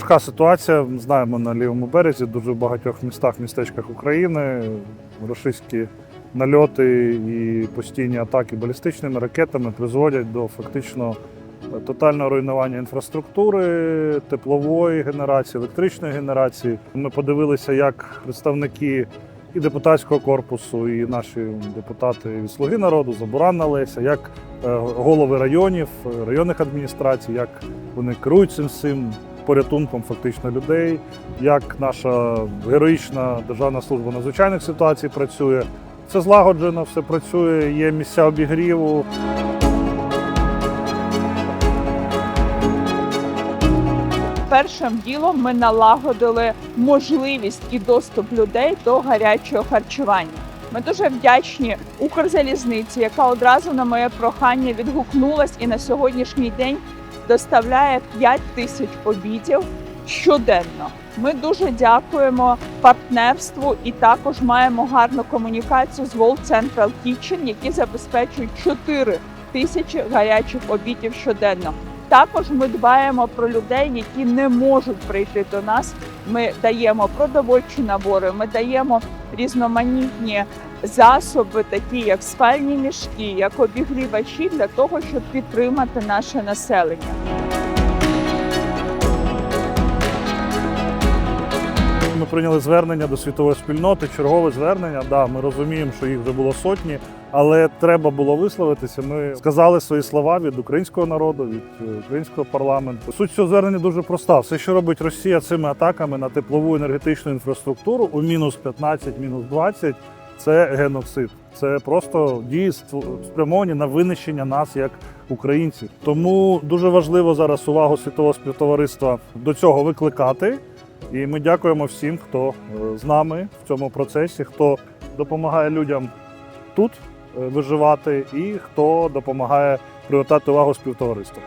важка ситуація. Знаємо на лівому березі, дуже в багатьох містах, містечках України. Російські нальоти і постійні атаки балістичними ракетами призводять до фактично тотального руйнування інфраструктури, теплової генерації, електричної генерації. Ми подивилися, як представники і депутатського корпусу, і наші депутати від Слуги народу, Забуранна Леся, як е, голови районів, районних адміністрацій, як вони керують цим всім порятунком фактично людей, як наша героїчна державна служба надзвичайних ситуацій працює. Все злагоджено, все працює, є місця обігріву. Першим ділом ми налагодили можливість і доступ людей до гарячого харчування. Ми дуже вдячні Укрзалізниці, яка одразу на моє прохання відгукнулась і на сьогоднішній день доставляє 5 тисяч обідів щоденно. Ми дуже дякуємо партнерству і також маємо гарну комунікацію з World Central Kitchen, які забезпечують 4 тисячі гарячих обідів щоденно. Також ми дбаємо про людей, які не можуть прийти до нас. Ми даємо продовольчі набори, ми даємо різноманітні засоби, такі як спальні мішки, як обігрівачі, для того, щоб підтримати наше населення. Прийняли звернення до світової спільноти, чергове звернення. Да, ми розуміємо, що їх вже було сотні, але треба було висловитися. Ми сказали свої слова від українського народу, від е, українського парламенту. Суть цього звернення дуже проста. Все, що робить Росія цими атаками на теплову енергетичну інфраструктуру у мінус 15, мінус 20, це геноцид. Це просто дії спрямовані на винищення нас як українців. Тому дуже важливо зараз увагу світового співтовариства до цього викликати. І ми дякуємо всім, хто е, з нами в цьому процесі, хто допомагає людям тут е, виживати, і хто допомагає привертати увагу співтовариства.